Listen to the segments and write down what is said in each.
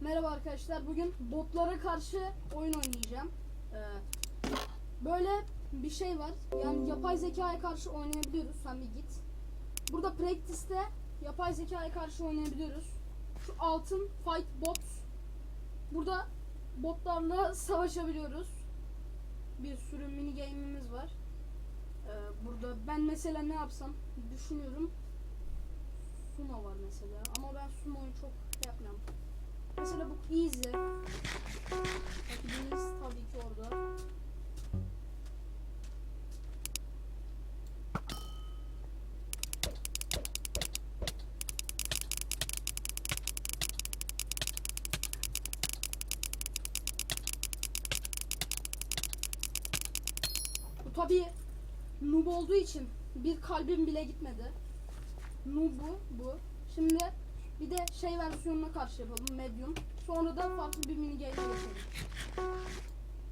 Merhaba arkadaşlar. Bugün botlara karşı oyun oynayacağım. Ee, böyle bir şey var. Yani yapay zekaya karşı oynayabiliyoruz. Sen bir git. Burada practice'te yapay zekaya karşı oynayabiliyoruz. Şu altın fight bot. Burada botlarla savaşabiliyoruz. Bir sürü mini game'imiz var. Ee, burada ben mesela ne yapsam düşünüyorum. Sumo var mesela ama ben sumoyu çok yapmıyorum. Mesela bu easy. Rakibiniz tabii ki orada. Bu tabii noob olduğu için bir kalbim bile gitmedi. Noob bu. Şimdi bir de şey versiyonuna karşı yapalım. Medium. Sonra da farklı bir mini game geçelim.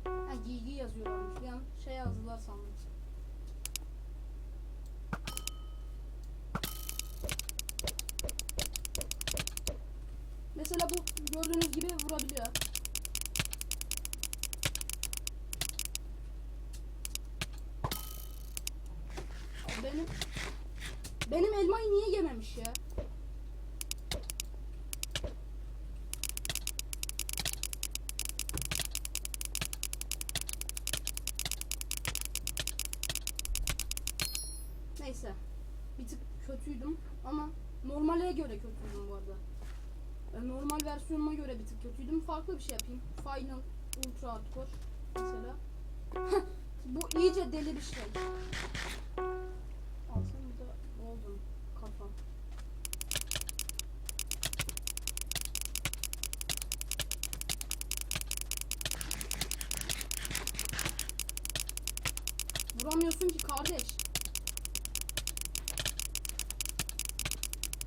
Ha giygi yazıyorlarmış. An şey yazdılar sandım. Mesela bu gördüğünüz gibi vurabiliyor. Benim benim elmayı niye yememiş ya? Neyse. Bir tık kötüydüm ama normale göre kötüydüm bu arada. E, Normal versiyonuma göre bir tık kötüydüm. Farklı bir şey yapayım. Final Ultra Hardcore mesela. bu iyice deli bir şey. Alsam da golden kafa. Vuramıyorsun ki kardeş.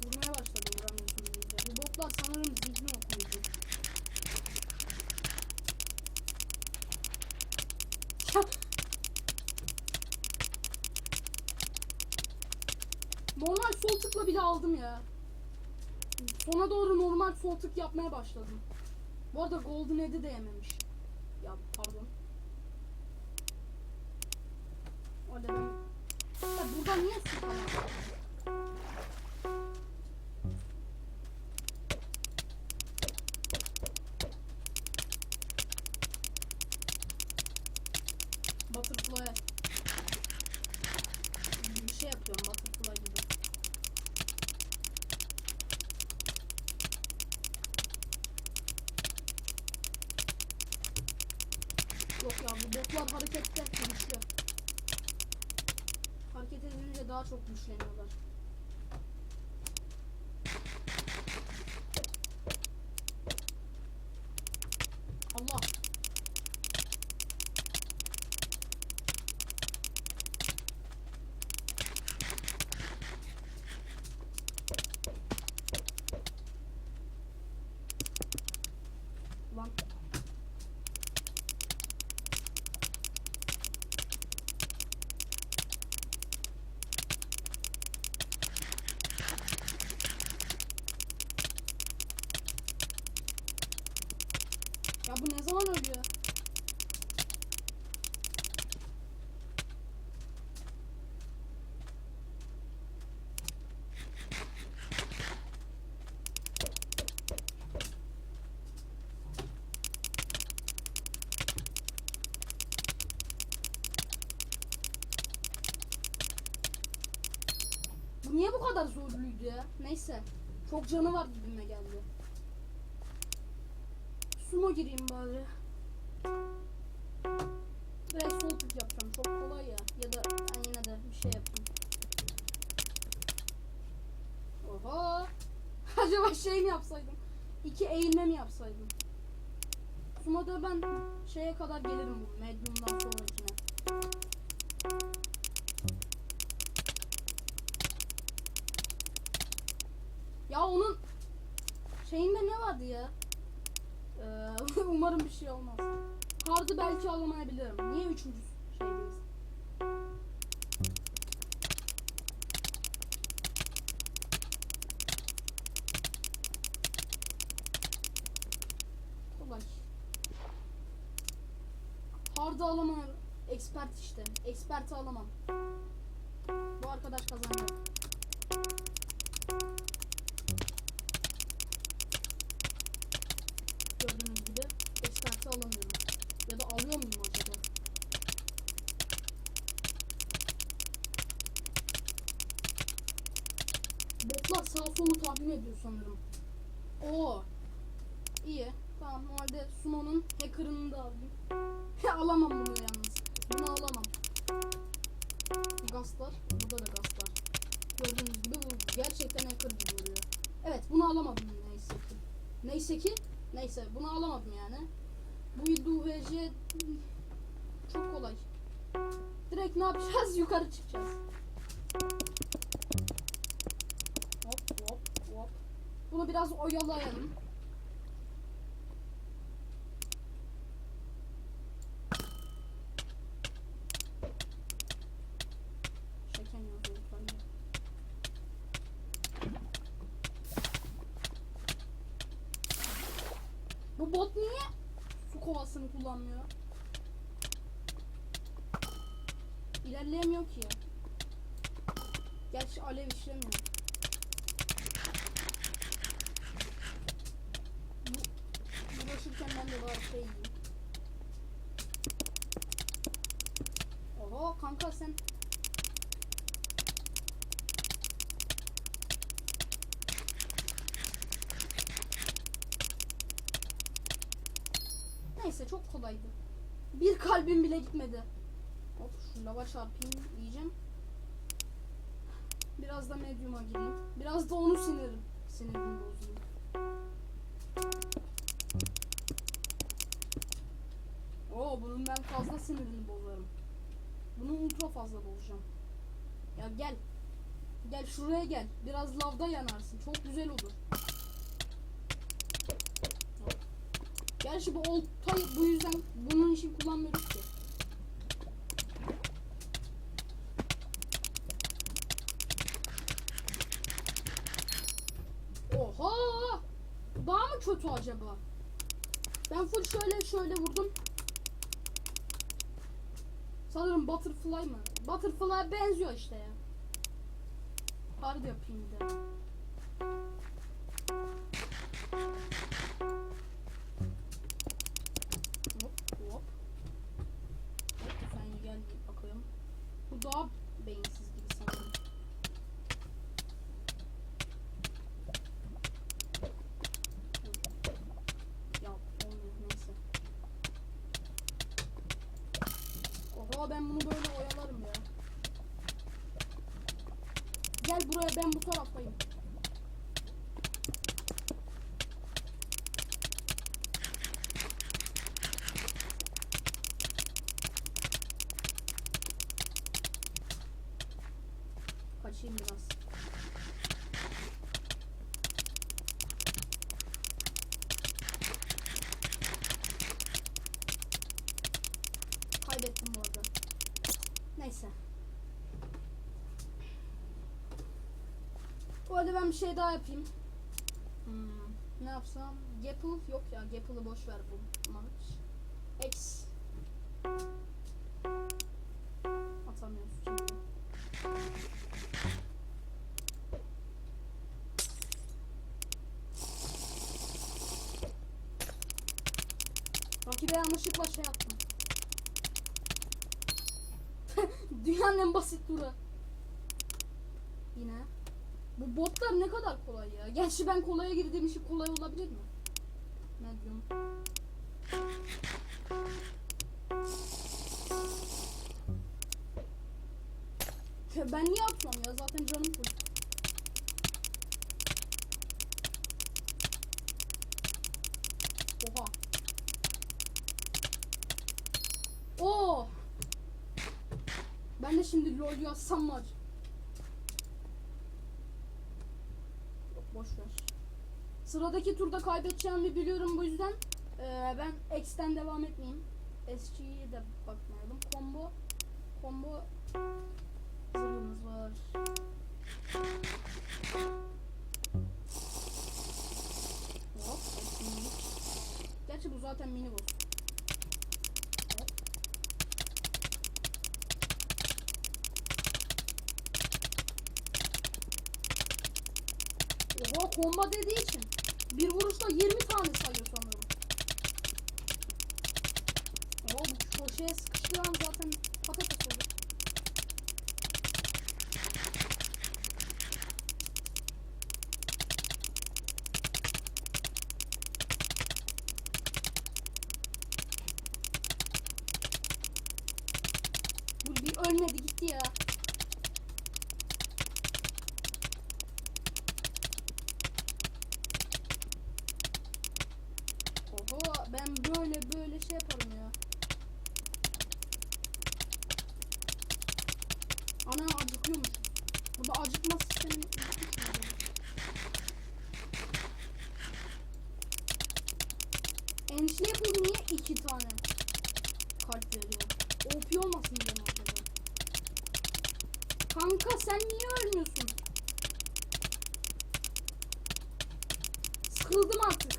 Vurmaya başladım vuramıyorsun deyince. Bu botlar sanırım zihni okuyucu. Ya. Normal sol tıkla bile aldım ya. Sona doğru normal sol tık yapmaya başladım. Bu arada Golden Head'i de yememiş. Ya pardon. Ben... Ya burada niye sıkamam? Butterfly. Bir şey yapıyorum butterfly gibi. Yok ya bu botlar harekette güçlü. Hareket edince daha çok güçleniyorlar. Bu ne zaman ölüyor? Niye bu kadar zorluydu ya? Neyse. Çok canı var gibime geldi. Sumo gireyim bari. Direkt sol tık yapacağım. Çok kolay ya. Ya da ben yine de bir şey yapayım. Oha. Acaba şey mi yapsaydım? İki eğilme mi yapsaydım? Sumo'da ben şeye kadar gelirim bu medium'dan sonrakine. Ya onun şeyinde ne vardı ya? Ee, umarım bir şey olmaz. Hard'ı belki alamayabilirim. Niye üçüncü şeydeyiz? Kolay. Hard'ı alamam. Expert işte. Expert'i alamam. Bu arkadaş kazanacak. Solu tahmin ediyor sanırım. Oo. İyi. Tamam o halde Sumo'nun hacker'ını da alayım. alamam bunu yalnız. Bunu alamam. Gastlar. Burada da gastlar. Gördüğünüz gibi bu gerçekten hacker gibi oluyor. Evet bunu alamadım neyse ki. Neyse ki. Neyse bunu alamadım yani. Bu UHC çok kolay. Direkt ne yapacağız? Yukarı çıkacağız. Bunu biraz oyalayalım. Bu bot niye su kovasını kullanmıyor? İlerleyemiyor ki ya. Gerçi alev işlemiyor. Uğraşırken ben de var şey yiyeyim. Oho kanka sen Neyse çok kolaydı. Bir kalbim bile gitmedi. Hop şu lava çarpayım diyeceğim. Biraz da medyuma gireyim. Biraz da onu sinirim. Sinirimi bozayım. Fazla sinirini bozarım. Bunu ultra fazla bozacağım. Ya gel. Gel şuraya gel. Biraz lavda yanarsın. Çok güzel olur. Gerçi bu oltayı bu yüzden bunun için kullanmıyoruz ki. Oha! Daha mı kötü acaba? Ben full şöyle şöyle vurdum. Sanırım butterfly mı? Butterfly benziyor işte ya. Hard yapayım bir de. Hop hop. Hop gel bakayım. Bu daha beyinsiz gibi sanırım. Ya olmuyor neyse. Oha ben bunu böyle oyalarım ya. Gel buraya ben bu taraftayım. Kaçayım biraz. Bu arada. Neyse. Bu arada ben bir şey daha yapayım. Hmm, ne yapsam? Gapple yok ya. Gapple'ı boş ver bu maç. X. Atamıyoruz çünkü. Rakibe yanlışlıkla şey yaptım. Dünyanın en basit turu. Yine. Bu botlar ne kadar kolay ya. Gerçi ben kolaya girdiğim için kolay olabilir mi? Ne diyorum? Ben niye atıyorum ya? Zaten canım full. Oha. Oo. Ben de şimdi lol yazsam acaba? Yok boş ver. Sıradaki turda kaybedeceğimi biliyorum bu yüzden eee, ben X'ten devam etmeyeyim. SG'ye de bakmayalım. Combo combo zırhımız var. Hop. Gerçi bu zaten mini boss. Hop. Combo dediği için bir vuruşta 20 tane sayıyor sanırım. Oo bu köşeye sıkıştığı an zaten patates olur. Bu bir ölmedi gitti ya. Oho ben böyle böyle şey yaparım ya. Ana acıkıyormuş. Burada acıkma sistemi? Enişte yapayım niye iki tane kart veriyor? OP olmasın diye mi acaba? Kanka sen niye ölmüyorsun? Sıkıldım artık.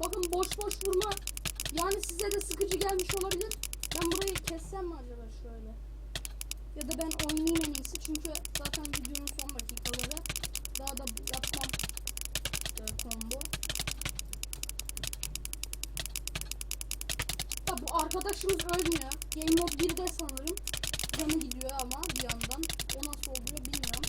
Bakın boş boş vurma. Yani size de sıkıcı gelmiş olabilir. Ben burayı kessem mi acaba şöyle? Ya da ben oynayayım en iyisi çünkü zaten videonun son dakikaları. Daha da yapmam combo. Ya bu arkadaşımız ölmüyor. Game Mode 1'de sanırım. Canı gidiyor ama bir yandan. O nasıl oluyor bilmiyorum.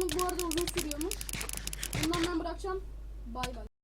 Öldürmek bu arada uzun sürüyormuş. Bundan ben bırakacağım. Bay bay.